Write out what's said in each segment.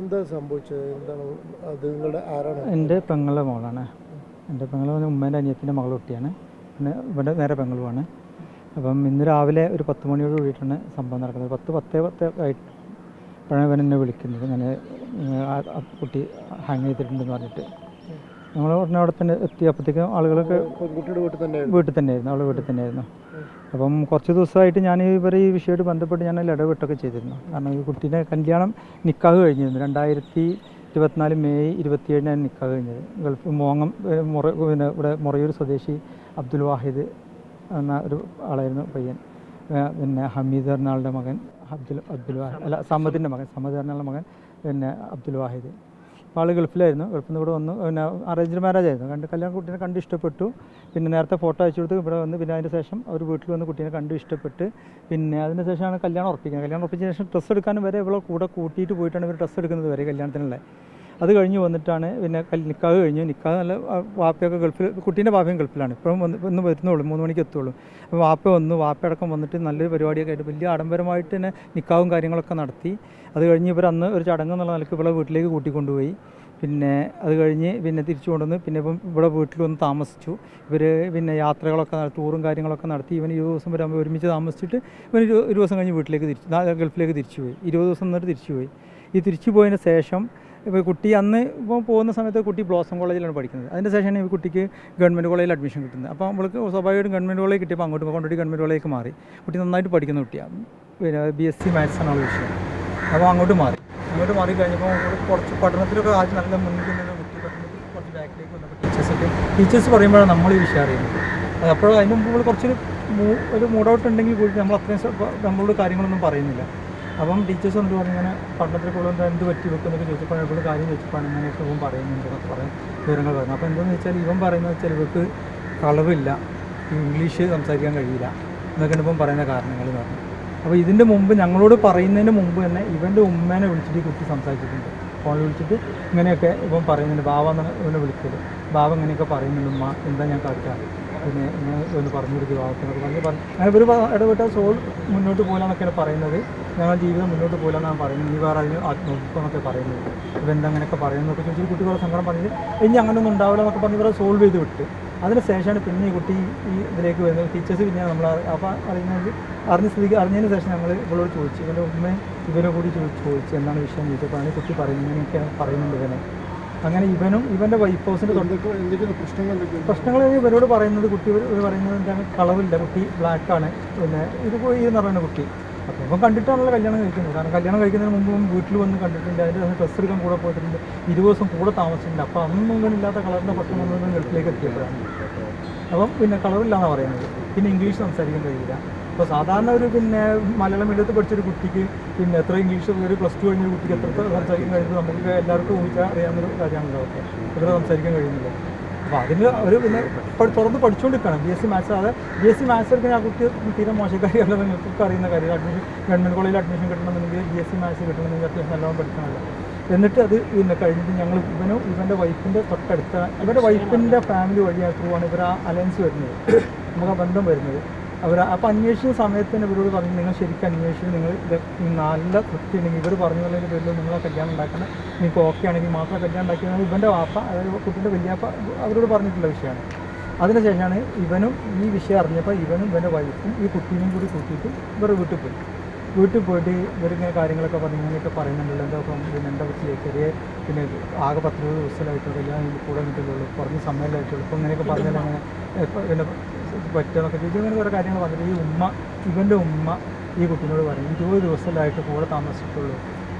എന്താ സംഭവിച്ചത്? എന്താണ് ആരാണ്? എന്റെ പെങ്ങളുടെ മോളാണ്. എന്റെ പെങ്ങളെ ഉമ്മേന്റെ അനിയത്തിന്റെ മകൾ കുട്ടിയാണ്. പിന്നെ ഇവിടെ നേരെ പെങ്ങളുമാണ് അപ്പം ഇന്ന് രാവിലെ ഒരു പത്ത് മണിയോട് കൂടിയിട്ടാണ് സംഭവം നടക്കുന്നത്. പത്ത് പത്തേ പത്ത് ആയിട്ട് അപ്പോഴാണ് ഇവൻ എന്നെ വിളിക്കുന്നത്. ഞാൻ കുട്ടി ഹാങ് ചെയ്തിട്ടുണ്ടെന്ന് പറഞ്ഞിട്ട്. നമ്മൾ ഉടനെ അവിടെ തന്നെ എത്തിയപ്പോഴത്തേക്കും ആളുകളൊക്കെ വീട്ടിൽ തന്നെ വീട്ടിൽ തന്നെയായിരുന്നു. അവളെ വീട്ടിൽ തന്നെയായിരുന്നു. അപ്പം കുറച്ച് ദിവസമായിട്ട് ഞാൻ ഇവർ ഈ വിഷയമായിട്ട് ബന്ധപ്പെട്ട് ഞാൻ ഇടപെട്ടൊക്കെ ചെയ്തിരുന്നു. കാരണം ഈ കുട്ടീനെ കല്യാണം നിക്കാഹ് കഴിഞ്ഞിരുന്നു. രണ്ടായിരത്തി ഇരുപത്തിനാല് മെയ് ഇരുപത്തിയേഴിനാണ് നിക്കാഹ് കഴിഞ്ഞത്. ഗൾഫ് മോങ്ങം മുറ പിന്നെ ഇവിടെ മുറയൂർ സ്വദേശി അബ്ദുൽ വാഹിദ് എന്ന ഒരു ആളായിരുന്നു പയ്യൻ. പിന്നെ ഹമീദ് എന്ന ആളുടെ മകൻ അബ്ദുൽ അബ്ദുൽ വാഹിദ് അല്ല സമദിന്റെ മകൻ സമദ് എന്നാളുടെ മകൻ പിന്നെ അബ്ദുൽ വാഹിദ്. ആൾ ഗൾഫിലായിരുന്നു. ഗൾഫിൽ നിന്ന് ഇവിടെ വന്നു. പിന്നെ അറേഞ്ച്ഡ് മാരേജ് ആയിരുന്നു. കണ്ട് കല്യാണ കുട്ടീനെ കണ്ട് ഇഷ്ടപ്പെട്ടു. പിന്നെ നേരത്തെ ഫോട്ടോ അയച്ചു കൊടുത്ത് ഇവിടെ വന്ന് പിന്നെ അതിന് ശേഷം അവർ വീട്ടിൽ വന്ന് കുട്ടീനെ കണ്ട് ഇഷ്ടപ്പെട്ട് പിന്നെ അതിന് ശേഷമാണ് കല്യാണം ഉറപ്പിക്കുന്നത്. കല്യാണം ഉറപ്പിച്ചതിന് ശേഷം ഡ്രസ്സ് എടുക്കാനും വരെ ഇവളെ കൂടെ കൂട്ടിയിട്ട് പോയിട്ടാണ് ഇവർ ഡ്രസ്സ് എടുക്കുന്നത് വരെ കല്യാണത്തിനുള്ള. അത് കഴിഞ്ഞ് വന്നിട്ടാണ് പിന്നെ നിക്കാഹ് കഴിഞ്ഞു. നിക്കാഹ് നല്ല വാപ്പയൊക്കെ ഗൾഫിൽ കുട്ടീന്റെ വാപ്പയും ഗൾഫിലാണ്. ഇപ്പം വന്ന് ഇന്ന് വരുന്നുള്ളൂ മൂന്ന് മണിക്ക് എത്തുള്ളൂ. അപ്പോൾ വാപ്പ വന്നു വാപ്പയടക്കം വന്നിട്ട് നല്ലൊരു പരിപാടിയൊക്കെ ആയിട്ട് വലിയ ആഡംബരമായിട്ട് തന്നെ നിക്കാവും കാര്യങ്ങളൊക്കെ നടത്തി. അത് കഴിഞ്ഞ് ഇവർ അന്ന് ഒരു ചടങ്ങ് എന്നുള്ള നിലയ്ക്ക് ഇവിടെ വീട്ടിലേക്ക് കൂട്ടിക്കൊണ്ടുപോയി. പിന്നെ അത് കഴിഞ്ഞ് പിന്നെ തിരിച്ചു കൊണ്ടുവന്ന് പിന്നെ ഇപ്പം ഇവിടെ വീട്ടിൽ വന്ന് താമസിച്ചു. ഇവർ പിന്നെ യാത്രകളൊക്കെ നടത്തി ടൂറും കാര്യങ്ങളൊക്കെ നടത്തി. ഇവൻ ഇരുപത് ദിവസം വരെ ഒരുമിച്ച് താമസിച്ചിട്ട് ഇവൻ ഒരു ദിവസം കഴിഞ്ഞ് വീട്ടിലേക്ക് തിരിച്ചു ഗൾഫിലേക്ക് തിരിച്ചു പോയി. ഇരുപത് ദിവസം എന്നിട്ട് തിരിച്ചു പോയി. ഈ തിരിച്ചു പോയതിന് ശേഷം ഇപ്പോൾ കുട്ടി അന്ന് ഇപ്പോൾ പോകുന്ന സമയത്ത് കുട്ടി ബ്ലോസം കോളേജിലാണ് പഠിക്കുന്നത്. അതിന് ശേഷമാണ് ഈ കുട്ടിക്ക് ഗവൺമെന്റ് കോളേജിൽ അഡ്മിഷൻ കിട്ടുന്നത്. അപ്പോൾ നമ്മൾക്ക് സ്വാഭാവികമായിട്ടും ഗവൺമെന്റ് കോളേജ് കിട്ടിയപ്പോൾ അങ്ങോട്ട് കൊണ്ടുപോയി ഗവൺമെന്റ് കോളേജിലേക്ക് മാറി. കുട്ടി നന്നായിട്ട് പഠിക്കുന്ന കുട്ടിയാണ് പിന്നെ ബി എസ് സി മാത്സ് അവളുടെ വിഷയം. അപ്പോൾ അങ്ങോട്ട് മാറി. അങ്ങോട്ട് മാറി കഴിഞ്ഞപ്പോൾ കുറച്ച് പഠനത്തിലൊക്കെ ആദ്യം നല്ല മുന്നിൽ കുട്ടി പഠനത്തിൽ കുറച്ച് ബാക്കിലേക്ക് ടീച്ചേഴ്സൊക്കെ ടീച്ചേഴ്സ് പറയുമ്പോഴാണ് നമ്മൾ ഈ വിഷയം അറിയുന്നത്. അപ്പോൾ അതിന് മുമ്പ് കുറച്ചൊരു ഒരു മൂഡ് ഔട്ട് ഉണ്ടെങ്കിൽ കൂടി നമ്മൾ അത്രയും നമ്മളോട് കാര്യങ്ങളൊന്നും പറയുന്നില്ല. അപ്പം ടീച്ചേഴ്സ് എന്ത് പറഞ്ഞു? ഇങ്ങനെ പഠനത്തിൽ കൂടുതൽ എന്താ എന്ത് പറ്റി വെക്കുന്നൊക്കെ ചോദിച്ചപ്പോൾ ഇവിടെ കാര്യം ചോദിച്ചപ്പോൾ ഇങ്ങനെയൊക്കെ ഇവൻ പറയുന്നുണ്ട് എന്നൊക്കെ പറയും വിവരങ്ങൾ പറഞ്ഞു. അപ്പോൾ എന്താണെന്ന് വെച്ചാൽ ഇവൻ പറയുന്നത് വെച്ചാൽ ഇവർക്ക് കളവില്ല. ഇംഗ്ലീഷ് സംസാരിക്കാൻ കഴിയില്ല. എന്നൊക്കെയാണ് ഇപ്പം പറയുന്ന കാരണങ്ങൾ എന്ന് പറഞ്ഞു. അപ്പോൾ ഇതിന്റെ മുമ്പ് ഞങ്ങളോട് പറയുന്നതിന് മുമ്പ് തന്നെ ഇവന്റെ ഉമ്മേനെ വിളിച്ചിട്ട് കുട്ടി സംസാരിച്ചിട്ടുണ്ട്. ഫോണിൽ വിളിച്ചിട്ട് ഇങ്ങനെയൊക്കെ ഇപ്പം പറയുന്നുണ്ട്. ബാവ എന്നാണ് ഇവനെ വിളിക്കൽ. ബാവ ഇങ്ങനെയൊക്കെ പറയുന്നുണ്ട്. ഉമ്മ എന്താ ഞാൻ കാട്ടുക പിന്നെ ഇങ്ങനെ ഒന്ന് പറഞ്ഞു കൊടുക്കുക ബാവത്തിനൊക്കെ പറഞ്ഞ്. പറഞ്ഞു അങ്ങനെ ഒരു ഇടപെട്ട സോൾ മുന്നോട്ട് പോകാന്നൊക്കെയാണ് പറയുന്നത്. ഞങ്ങളുടെ ജീവിതം മുന്നോട്ട് പോകാന്നാണ് പറയുന്നത്. ഇനി വേറെ അതിന് നോക്കിക്കോന്നൊക്കെ പറയുന്നത്. ഇവൻ എന്താ അങ്ങനെയൊക്കെ പറയുന്നതൊക്കെ ചോദിച്ചിട്ട് കുട്ടികളുടെ സങ്കടം പറഞ്ഞിട്ട് ഇനി അങ്ങനെയൊന്നും ഉണ്ടാവില്ല എന്നൊക്കെ പറഞ്ഞ് ഇവരെ സോൾവ് ചെയ്ത് വിട്ട്. അതിന് ശേഷമാണ് പിന്നെ ഈ കുട്ടി ഈ ഇതിലേക്ക് വരുന്നത്. ടീച്ചേഴ്സ് പിന്നെ നമ്മൾ അപ്പോൾ അറിയുന്നത് അറിഞ്ഞ സ്ഥിതിക്ക് അറിഞ്ഞതിന് ശേഷം ഞങ്ങൾ ഇവളോട് ചോദിച്ചു. ഇവന്റെ ഉമ്മയും ഇവരെ കൂടി ചോദിച്ചു ചോദിച്ചു എന്താണ് വിഷയം ചോദിച്ചപ്പോൾ അതിന് കുട്ടി പറയുന്നത് ഇങ്ങനെയൊക്കെയാണ് പറയുന്നുണ്ട് ഇവനെ. അങ്ങനെ ഇവനും ഇവന്റെ വൈഫ് ഹൗസിന്റെ പ്രശ്നങ്ങൾ ഇവരോട് പറയുന്നത് കുട്ടി പറയുന്നത് എന്താണ്? കളറില്ല കുട്ടി ബ്ലാക്ക് ആണ്. പിന്നെ ഇത് പോയി എന്ന് പറയുന്ന കുട്ടി. അപ്പോൾ ഇപ്പം കണ്ടിട്ടാണല്ലോ കല്യാണം കഴിക്കുന്നത്. കാരണം കല്യാണം കഴിക്കുന്നതിന് മുമ്പ് വീട്ടിൽ വന്ന് കണ്ടിട്ടുണ്ട്. അതിന്റെ ശേഷം ഡ്രസ്സ് എടുക്കാൻ കൂടെ പോയിട്ടുണ്ട്. ഇരുപത് ദിവസം കൂടെ താമസിച്ചിട്ടുണ്ട്. അപ്പോൾ അന്നും ഇല്ലാത്ത കളറിന്റെ പട്ടം വന്നത് ഗൾഫിലേക്ക് എത്തിയപ്പോഴാണ്. അപ്പം പിന്നെ കളറില്ലാന്നാണ് പറയുന്നത്. പിന്നെ ഇംഗ്ലീഷ് സംസാരിക്കാൻ കഴിയില്ല. അപ്പോൾ സാധാരണ ഒരു പിന്നെ മലയാളം മീഡിയത്തിൽ പഠിച്ചൊരു കുട്ടിക്ക് പിന്നെ എത്ര ഇംഗ്ലീഷ് ഒരു പ്ലസ് ടു കഴിഞ്ഞ കുട്ടിക്ക് എത്ര സംസാരിക്കാൻ കഴിയുന്നത് നമുക്ക് എല്ലാവർക്കും ഊഹിച്ചാൽ അറിയാവുന്ന ഒരു കാര്യമാണല്ലോ. എത്ര സംസാരിക്കാൻ കഴിയുന്നില്ല. അപ്പോൾ അതിന് ഒരു പിന്നെ തുറന്ന് പഠിച്ചുകൊണ്ടിരിക്കണം ബി എസ് സി മാത്സ് അതായത് ബി എസ് സി മാത്സ് എടുക്കുന്ന ആ കുട്ടി തീരെ മോശക്കാരിയല്ല നിങ്ങൾക്ക് അറിയുന്ന കാര്യം. അഡ്മിഷൻ ഗവൺമെന്റ് കോളേജിൽ അഡ്മിഷൻ കിട്ടണമെന്നുണ്ടെങ്കിൽ ബി എസ് സി മാത്സ് കിട്ടണമെങ്കിൽ അത്യാവശ്യം നല്ലോണം പഠിക്കണമല്ലോ എന്നിട്ട് അത് പിന്നെ കഴിഞ്ഞിട്ട് ഞങ്ങൾ ഇവനും ഇവന്റെ വൈഫിന്റെ തൊട്ടടുത്ത ഇവന്റെ വൈഫിന്റെ ഫാമിലി വഴിയാണ് ത്രൂ ആണ് ഇവർ ആ അലയൻസ് വരുന്നത്. നമുക്ക് ആ ബന്ധം വരുന്നത്. അവർ അപ്പോൾ അന്വേഷിച്ച സമയത്ത് തന്നെ ഇവരോട് പറഞ്ഞു നിങ്ങൾ ശരിക്കും അന്വേഷിച്ച് നിങ്ങൾ ഇത് നല്ല തൃപ്തിയുണ്ടെങ്കിൽ ഇവർ പറഞ്ഞു പോലെ പേരിൽ നിങ്ങൾ കല്യാണം ഉണ്ടാക്കണം. നിങ്ങൾക്ക് ഓക്കെ ആണെങ്കിൽ മാത്രം കല്യാണം ഉണ്ടാക്കിയാൽ ഇവന്റെ വാപ്പ അതായത് കുട്ടിന്റെ വലിയപ്പ അവരോട് പറഞ്ഞിട്ടുള്ള വിഷയമാണ്. അതിനുശേഷമാണ് ഇവനും ഈ വിഷയം അറിഞ്ഞപ്പോൾ ഇവനും ഇവന്റെ വൈഫും ഈ കുട്ടീനെയും കൂടി കൂട്ടിയിട്ട് ഇവർ വീട്ടിൽ പോയി. വീട്ടിൽ പോയിട്ട് ഇവരിങ്ങനെ കാര്യങ്ങളൊക്കെ പറഞ്ഞു ഇങ്ങനെയൊക്കെ പറയുന്നുണ്ടല്ലോ. എന്താ ഇപ്പം പിന്നെ എന്റെ വീട്ടിൽ ചെറിയ പിന്നെ ആകെ പത്ത് ഇരുപത് ദിവസമായിട്ടുള്ളൂ എല്ലാം കൂടെ കിട്ടുള്ളൂ കുറഞ്ഞ സമയമായിട്ടുള്ളൂ ഇപ്പം ഇങ്ങനെയൊക്കെ പറഞ്ഞാൽ അങ്ങനെ പിന്നെ പറ്റുമെന്നൊക്കെ ചോദിച്ചു. അങ്ങനെ കുറേ കാര്യങ്ങൾ പറഞ്ഞു ഈ ഉമ്മ ഇവന്റെ ഉമ്മ ഈ കുട്ടീനോട് പറയും ഇരുപത് ദിവസത്തിലായിട്ട് കൂടെ താമസിച്ചിട്ടുള്ളൂ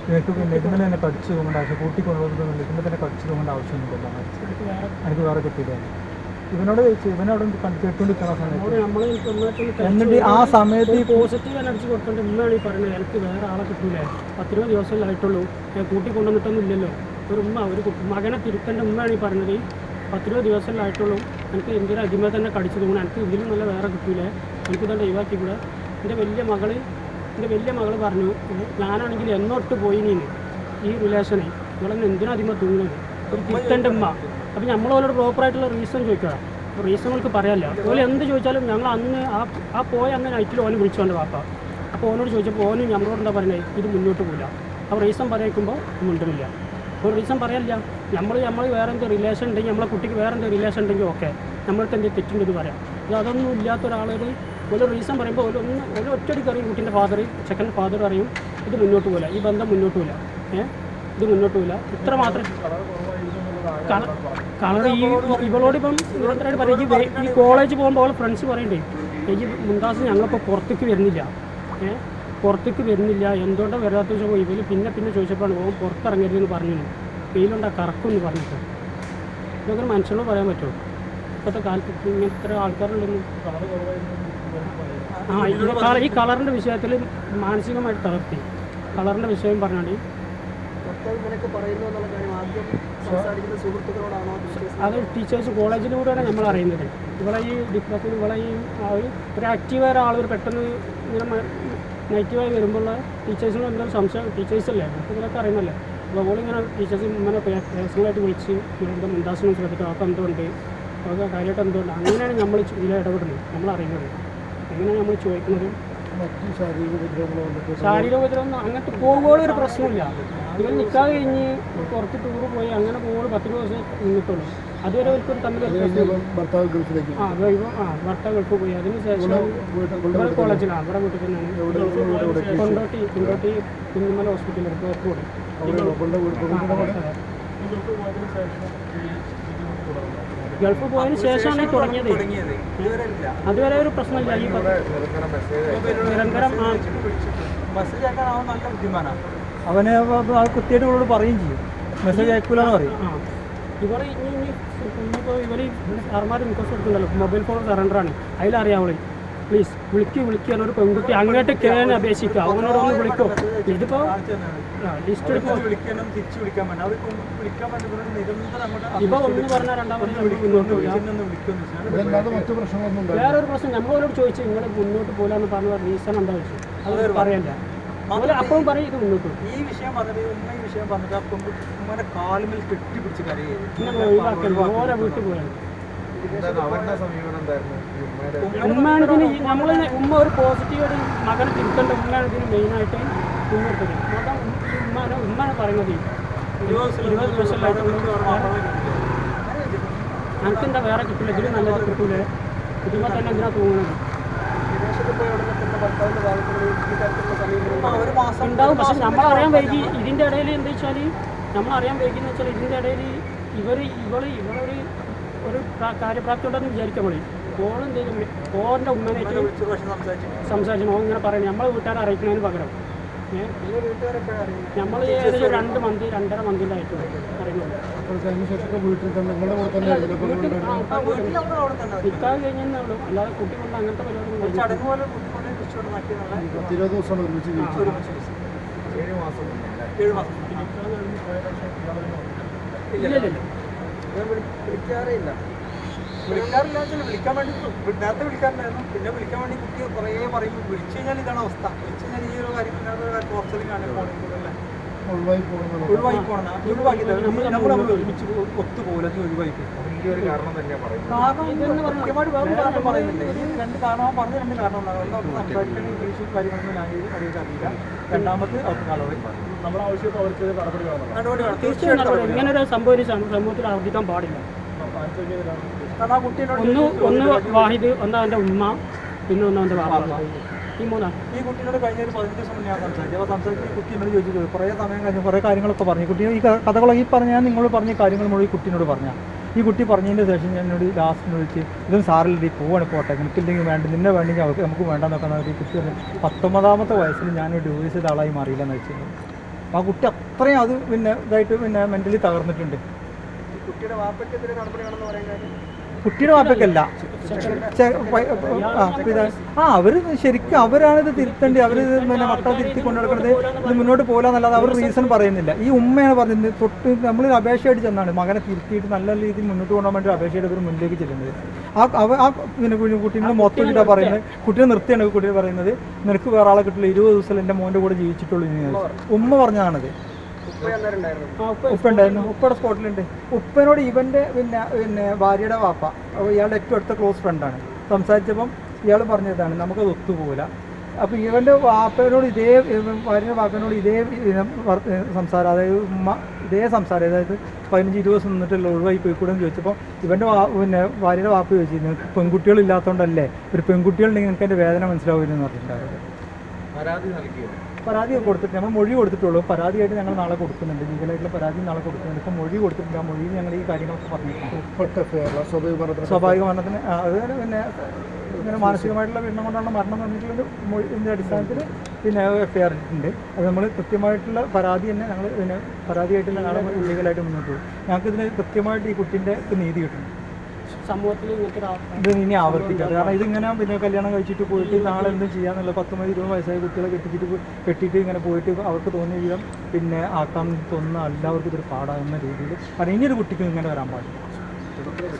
നിനക്ക് പിന്നെ ഇന്നലെ തന്നെ കടിച്ചു തൂങ്ങേണ്ട ആവശ്യം കൂട്ടിക്കൊണ്ടുപോകുന്നതൊന്നുമില്ല ഇതിന്റെ തന്നെ കടിച്ചു തൂങ്ങേണ്ട ആവശ്യമൊന്നുമില്ല. എനിക്ക് വേറെ കിട്ടിയില്ല ഇവനോട് ചോദിച്ചു ഇവനോട് കണ്ടു കേട്ടുകൊണ്ടിരിക്കുന്ന സമയത്ത്. എന്നിട്ട് ആ സമയത്ത് ഈ പോസിറ്റീവ് എനർജി കൊടുക്കേണ്ട ഉമ്മയാണ് ഈ പറയുന്നത്. എനിക്ക് വേറെ ആളെ കിട്ടൂലേ. പത്തിരുപത് ദിവസമല്ലായിട്ടുള്ളൂ ഞാൻ കൂട്ടി കൊണ്ടുവന്നിട്ടൊന്നും ഇല്ലല്ലോ. ഒരു ഉമ്മ ഒരു മകനെ തിരുത്തേണ്ട ഉമ്മയാണ് ഈ പറയുന്നത്. പത്തിരുപത് ദിവസമല്ലേ ആയിട്ടുള്ളൂ എനിക്ക് എന്തൊരു അടിമ തന്നെ കടിച്ചു തോന്നണം എനിക്ക് ഇതിലും നല്ല വേറെ കിട്ടൂലേ. എനിക്ക് തന്നെ ഒഴിവാക്കി കൂടെ. എന്റെ വലിയ മകൾ എന്റെ വലിയ മകൾ പറഞ്ഞു ഞാനാണെങ്കിൽ എന്നോട്ട് പോയി നീന്ന് ഈ റിലേഷനെ ഇവളെന്നെ എന്തിനാ അതിമ തൂങ്ങുന്നത്? ഒരു തിരുത്തേണ്ട ഉമ്മ. അപ്പം നമ്മൾ അവരോട് പ്രോപ്പറായിട്ടുള്ള റീസൺ ചോദിക്കുക റീസൺ പറയാമല്ല ഓൽ എന്ത് ചോദിച്ചാലും ഞങ്ങൾ അന്ന് ആ ആ പോയ അന്ന് നൈറ്റിൽ ഓന് വിളിച്ചോണ്ട് വാപ്പ. അപ്പോൾ ഓനോട് ചോദിച്ചപ്പോൾ ഓനും നമ്മളോട് എന്താ പറയുന്നത് ഇത് മുന്നോട്ട് പോകില്ല അപ്പോൾ റീസൺ പറയുമ്പോൾ മിണ്ടണില്ല ഒരു റീസൺ പറയല്ല നമ്മൾ നമ്മൾ വേറെ എന്തോ റിലേഷൻ ഉണ്ടെങ്കിൽ നമ്മളെ കുട്ടിക്ക് വേറെ എന്തോ റിലേഷൻ ഉണ്ടെങ്കിൽ ഓക്കെ നമ്മൾക്ക് എന്ത് തെറ്റുണ്ടെന്ന് പറയാം. ഇത് അതൊന്നും ഇല്ലാത്ത ഒരാളൊരു ഒരു റീസൺ പറയുമ്പോൾ ഒരു ഒന്ന് ഒരു ഒറ്റടി അറിയും കുട്ടീന്റെ ഫാദർ സെക്കൻഡ് ഫാദർ അറിയും ഇത് മുന്നോട്ട് പോകില്ല ഈ ബന്ധം മുന്നോട്ട് പോകില്ല ഏഹ് ഇത് മുന്നോട്ട് പോകില്ല ഇത്ര മാത്രം കളർ ഈ ഇവളോട് ഇപ്പം നിരന്തരമായിട്ട് പറയും. ഈ കോളേജ് പോകുമ്പോൾ ഫ്രണ്ട്സ് പറയണ്ടേ എനിക്ക് മുന്താസ് ഞങ്ങളിപ്പോൾ പുറത്തേക്ക് വരുന്നില്ല. ഏഹ് പുറത്തേക്ക് വരുന്നില്ല. എന്തുകൊണ്ടാണ് വരാത്ത ചോദിച്ചപ്പോൾ ഇവർ പിന്നെ പിന്നെ ചോദിച്ചപ്പോഴാണ് പോകും പുറത്തിറങ്ങരുതെന്ന് പറഞ്ഞു വെയിലുണ്ടാ? കറക്കുമെന്ന് പറഞ്ഞിട്ട്. ഇതൊക്കെ മനുഷ്യനോട് പറയാൻ പറ്റുമോ ഇപ്പോഴത്തെ കാലത്ത് ഇത്ര ആൾക്കാരുണ്ടെന്ന് ആ ഈ കളർ ഈ കളറിന്റെ വിഷയത്തിൽ മാനസികമായിട്ട് തളർത്തി. കളറിന്റെ വിഷയം പറഞ്ഞാണ്ട് അത് ടീച്ചേഴ്സ് കോളേജിലൂടെയാണ് നമ്മൾ അറിയുന്നത്. ഇവിടെ ഈ ഡിപ്രഷൻ ഇവിടെ ഈ ഒരു ആക്റ്റീവായ ഒരാൾ പെട്ടെന്ന് ഇങ്ങനെ നെഗറ്റീവായി വരുമ്പോൾ ടീച്ചേഴ്സിനോട് എന്തെങ്കിലും സംശയം ടീച്ചേഴ്സല്ലേ? ഇതിലൊക്കെ അറിയുന്നല്ലേ അപ്പോൾ അവളിങ്ങനെ ടീച്ചേഴ്സ് ഇങ്ങനെ പേഴ്സണലായിട്ട് വിളിച്ച് എന്താ മുന്താസിനും ശ്രദ്ധിക്കും അവർക്ക് എന്തുകൊണ്ട് അവർക്ക് കാര്യമായിട്ട് എന്തുകൊണ്ട് അങ്ങനെയാണ് നമ്മൾ ഇതിൽ ഇടപെടുന്നത് നമ്മൾ അറിയുന്നത്. എങ്ങനെയാണ് നമ്മൾ ചോദിക്കുന്നത്. ശാരീരിക ഉപദ്രവം അങ്ങനത്തെ പോകുമ്പോഴും ഒരു പ്രശ്നമില്ല ഇവർ നിൽക്കാൻ കഴിഞ്ഞ് പുറത്ത് ടൂർ പോയി അങ്ങനെ പോകുമ്പോൾ പത്ത് ദിവസം നിന്നിട്ടുള്ളൂ. അതുവരെ ഒരിക്കലും തമ്മിൽ ഭർത്താവ് ഗൾഫിലേക്ക്. ആ ഭർത്താവ് ഗൾഫ് പോയി. അതിന് ശേഷം കോളേജിലാണ് ഇവിടെ വീട്ടിൽ തന്നെയാണ്. കൊണ്ടോട്ടി കൊണ്ടോട്ടി കുഞ്ഞുമല ഹോസ്പിറ്റലിൽ ഗൾഫ് പോയതിനു ശേഷമാണ് തുടങ്ങിയത്. അതുവരെ ഒരു പ്രശ്നമില്ല. ഈ നിരന്തരം അവന് ആ കൃത്യമായിട്ട് ഇവളോട് പറയുകയും ചെയ്യും. മെസ്സേജ് അയക്കൂലെന്ന് പറയും. ഇവർ ഇനി ഇവർ ആർമാർ റിക്വസ്റ്റ് കൊടുക്കുന്നുണ്ടല്ലോ മൊബൈൽ ഫോൺ സറണ്ടറാണ് അതിലറിയാവളെ പ്ലീസ് വിളിക്ക് വിളിക്കാൻ ഒരു പെൺകുട്ടി അങ്ങോട്ട് കയറാൻ അപേക്ഷിക്കുക അവനോടൊന്ന് വിളിക്കോ. ഇതിപ്പോ ലിസ്റ്റ് എടുക്കുമ്പോൾ ഇപ്പൊ ഒന്ന് പറഞ്ഞാൽ രണ്ടാമത് വിളിക്കുന്നു വേറൊരു പ്രശ്നം നമ്മളോട് ചോദിച്ചു ഇങ്ങനെ മുന്നോട്ട് പോലാന്ന് പറഞ്ഞ റീസൺ എന്താ? വെച്ചു അത് പറയണ്ട. അപ്പം പറയും ഇത് മുന്നോട്ട് ഈ വിഷയം ഉമ്മ ഈ വിഷയം പറഞ്ഞിട്ട് ഉമ്മയുടെ കാലുമിൽ കെട്ടിപ്പിടിച്ച് കരയെ വീട്ടിൽ പോയാലും അവരുടെ സമീപനം എന്തായിരുന്നു? ഉമ്മയാണ് ഇതിന് നമ്മൾ ഉമ്മ ഒരു പോസിറ്റീവായിട്ട് മകനെ തിരുത്തേണ്ട ഉമ്മയാണ് ഇതിന് മെയിനായിട്ട് മകൻ ഉമ്മാനെ ഉമ്മാണ് പറയുന്നത് ഇരുപത് ദിവസമായിട്ട് എനിക്കെന്താ വേറെ കിട്ടില്ല? ഇതിന് നല്ലത് കിട്ടൂലേ? ഇതിന്മേൽ തന്നെ എന്തിനാ തോന്നുന്നത് ഉണ്ടാവും. പക്ഷെ നമ്മളറിയാൻ വൈകി ഇതിന്റെ ഇടയിൽ എന്താ വെച്ചാൽ നമ്മളറിയാൻ വൈകി എന്ന് വെച്ചാൽ ഇതിന്റെ ഇടയിൽ ഇവർ ഇവൾ ഇവളൊരു ഒരു പ്രാ- കാര്യപ്രാപ്തി ഉണ്ടെന്ന് വിചാരിക്കാൻ മതി ഉമ്മനായിട്ട് വിളിച്ചു പക്ഷെ സംസാരിച്ചു മോൻ ഇങ്ങനെ പറയുന്നത് നമ്മളെ വീട്ടുകാരെ അറിയിക്കുന്നതിന് പകരം. നമ്മൾ ഏകദേശം രണ്ട് മന്തി രണ്ടര നിൽക്കാൻ കഴിഞ്ഞേ ഉള്ളൂ. അല്ലാതെ കുട്ടി കൊണ്ട് അങ്ങനത്തെ പരിപാടി ദിവസമാണ് ഒരുമിച്ച് ഏഴ് മാസം ഏഴ് മാസം ഇല്ല ഇല്ല ഇല്ല. വിളിക്കാറേ ഇല്ല. വിളിക്കാറില്ല വിളിക്കാൻ വേണ്ടി നേരത്തെ വിളിക്കാറുണ്ടായിരുന്നു പിന്നെ വിളിക്കാൻ വേണ്ടി കുട്ടി കുറേ പറയും. വിളിച്ചു കഴിഞ്ഞാൽ ഇതാണ് അവസ്ഥ. വിളിച്ചു കഴിഞ്ഞാൽ ഈ ഒരു കാര്യം ഇല്ലാത്ത ഫോണിൽ കൂടെ അല്ലേ ഒഴിവായി പോകുന്നത് ഒഴിവാക്കി പോകണം ഒഴിവാക്കി നമ്മൾ ഒരുമിച്ച് ഒത്തുപോകില്ല. നീ ഒഴിവാക്കി പോകും. ഒരു കാരണം തന്നെ പറയുന്നത്. കാരണം കൃത്യമായിട്ട് വേറെ കാരണം പറയുന്നുണ്ട് ഈ രണ്ട് കാരണം പറഞ്ഞ രണ്ട് കാരണം ഉണ്ടാകും. സംസാരിക്കാൻ ഇംഗ്ലീഷും കാര്യങ്ങളൊന്നും ലാംഗ്വേജ് അറിയില്ല. രണ്ടാമത് അവർക്ക് കളറി നമ്മുടെ ആവശ്യത്തിൽ അവർക്ക് നടപടി വേണം. നടപടി വേണം. തീർച്ചയായും തീർച്ചയായിട്ടും. ഇങ്ങനെ ഒരു സംഭവം സമൂഹത്തിൽ ആവർത്തിക്കാൻ പാടില്ല. ഒന്ന് ഒന്ന് വാഹിദ് ഒന്ന് അവന്റെ ഉമ്മ പിന്നെ ഒന്ന് അവന്റെ വാഹന ഈ മൂന്നാണ് ഈ കുട്ടിയോട് കഴിഞ്ഞ ഒരു പതിനഞ്ച് ദിവസം മുന്നേ ഞാൻ സംസാരിച്ചു. അപ്പോൾ സംസാരിച്ച് ഈ കുട്ടി എന്നോട് ചോദിച്ചു കുറേ സമയം കഴിഞ്ഞ് കുറേ കാര്യങ്ങളൊക്കെ പറഞ്ഞു. കുട്ടി ഈ കഥകളൊക്കെ ഈ പറഞ്ഞ ഞാൻ നിങ്ങളോട് പറഞ്ഞ കാര്യങ്ങൾ മുഴുവൻ ഈ കുട്ടീനോട് പറഞ്ഞാൽ ഈ കുട്ടി പറഞ്ഞതിന്റെ ശേഷം ഞാൻ എന്നോട് ലാസ്റ്റ് വിളിച്ച് ഇതും സാറിൽ ഈ പോവാണ് പോട്ടെ. നിനക്കില്ലെങ്കിൽ വേണ്ട നിന്നെ വേണ്ടെങ്കിൽ അവർക്ക് നമുക്ക് വേണ്ട നോക്കാൻ ഈ കുട്ടി പറഞ്ഞു പത്തൊമ്പതാമത്തെ വയസ്സിൽ ഞാനൊരു ഡിവോഴ്സ് ചെയ്ത ആളായി മാറിയില്ലെന്ന് വെച്ചിട്ടുണ്ട് ആ കുട്ടി അത്രയും അത് പിന്നെ ഇതായിട്ട് പിന്നെ മെന്റലി തകർന്നിട്ടുണ്ട്. കുട്ടിയുടെ വാപ്പയ്ക്കെതിരെ നടപടി വേണമെന്ന് പറയാൻ കാര്യം? കുട്ടിയുടെ വാപ്പയ്ക്കല്ല. ആ, അവർ ശരിക്കും അവരാണ് ഇത് തിരുത്തേണ്ടത് അവർ ഇത് പിന്നെ മക്കളെ തിരുത്തി കൊണ്ടു നടക്കുന്നത്. ഇത് മുന്നോട്ട് പോകാന്നല്ലാതെ അവർ റീസൺ പറയുന്നില്ല. ഈ ഉമ്മയാണ് പറഞ്ഞത് തൊട്ട് നമ്മൾ അപേക്ഷയായിട്ട് ചെന്നാണ്. മകനെ തിരുത്തിയിട്ട് നല്ല രീതിയിൽ മുന്നോട്ട് കൊണ്ടുപോകാൻ വേണ്ടി അപേക്ഷയായിട്ട് ഇവർ മുന്നിലേക്ക് ചെല്ലുന്നത്. ആ അവ ആ പിന്നെ കുഞ്ഞു കുട്ടീനെ മൊത്തം ഇട്ടാ പറയുന്നത്. കുട്ടിയെ നിർത്തിയാണ് കുട്ടി പറയുന്നത്. നിനക്ക് വേറെ ആളെ കിട്ടില്ല. ഇരുപത് ദിവസം എന്റെ മോന്റെ കൂടെ ജീവിച്ചിട്ടുള്ളൂ ഇനി. ഉമ്മ പറഞ്ഞതാണത്. ഉപ്പ ഉണ്ടായിരുന്നു. ഉപ്പയുടെ സ്പോട്ടിലുണ്ട്. ഉപ്പനോട് ഇവന്റെ പിന്നെ പിന്നെ ഭാര്യയുടെ വാപ്പ ഇയാളുടെ ഏറ്റവും അടുത്ത ക്ലോസ് ഫ്രണ്ടാണ് സംസാരിച്ചപ്പം ഇയാൾ പറഞ്ഞതാണ് നമുക്കത് ഒത്തുപോകില്ല അപ്പോൾ ഇവന്റെ വാപ്പനോട് ഇതേ ഭാര്യയുടെ വാപ്പനോട് ഇതേ സംസാരം അതായത് ഉമ്മ ഇതേ സംസാരം അതായത് പതിനഞ്ച് ഇരുപത് ദിവസം നിന്നിട്ടല്ല ഒഴിവായി പോയി എന്ന് ചോദിച്ചപ്പോൾ ഇവന്റെ വാ പിന്നെ ഭാര്യയുടെ വാപ്പ ചോദിച്ചു നിങ്ങൾക്ക് പെൺകുട്ടികളില്ലാത്തതുകൊണ്ടല്ലേ ഒരു പെൺകുട്ടികളുണ്ടെങ്കിൽ നിങ്ങൾക്ക് എന്റെ വേദന മനസ്സിലാവില്ലെന്ന് പറഞ്ഞിട്ടുണ്ടായിരുന്നു. പരാതി നൽകിയോ? പരാതി കൊടുത്തിട്ട് നമ്മൾ മൊഴി കൊടുത്തിട്ടുള്ളൂ. പരാതിയായിട്ട് ഞങ്ങൾ നാളെ കൊടുക്കുന്നുണ്ട്. ലീഗലായിട്ടുള്ള പരാതി നാളെ കൊടുക്കുന്നുണ്ട്. ഇപ്പോൾ മൊഴി കൊടുത്തിട്ടുണ്ട്. ആ മൊഴിയിൽ ഞങ്ങൾ ഈ കാര്യങ്ങളൊക്കെ പറഞ്ഞിട്ടുണ്ട്. സ്വാഭാവിക മരണത്തിന് അത് പിന്നെ ഇങ്ങനെ മാനസികമായിട്ടുള്ള പീഡനം കൊണ്ടാണ് മരണം വന്നിട്ടുള്ളത് മൊഴി അടിസ്ഥാനത്തിൽ പിന്നെ എഫ് ഐ ആർ ഇട്ടിട്ടുണ്ട്. അത് നമ്മൾ കൃത്യമായിട്ടുള്ള പരാതി തന്നെ ഞങ്ങൾ പിന്നെ പരാതിയായിട്ട് നാളെ ലീഗലായിട്ട് മുന്നോട്ട് പോകും. ഞങ്ങൾക്ക് ഇതിന് കൃത്യമായിട്ട് ഈ കുട്ടീന്റെ നീതി കിട്ടണം സമൂഹത്തിൽ ഇത് ഇനി ആവർത്തിക്കാതെ കാരണം ഇതിങ്ങനെ പിന്നെ കല്യാണം കഴിച്ചിട്ട് പോയിട്ട് നാളെ എന്തും ചെയ്യാന്നുള്ള പത്ത് മണി ഇരുപത് വയസ്സായ കുട്ടികളെ കെട്ടിച്ചിട്ട് കെട്ടിയിട്ട് ഇങ്ങനെ പോയിട്ട് അവർക്ക് തോന്നിയ വിധം പിന്നെ ആക്കാൻ തോന്നുന്ന എല്ലാവർക്കും ഇതൊരു പാടാകുന്ന രീതിയിൽ. കാരണം ഇനിയൊരു കുട്ടിക്കും ഇങ്ങനെ വരാൻ പാടില്ല.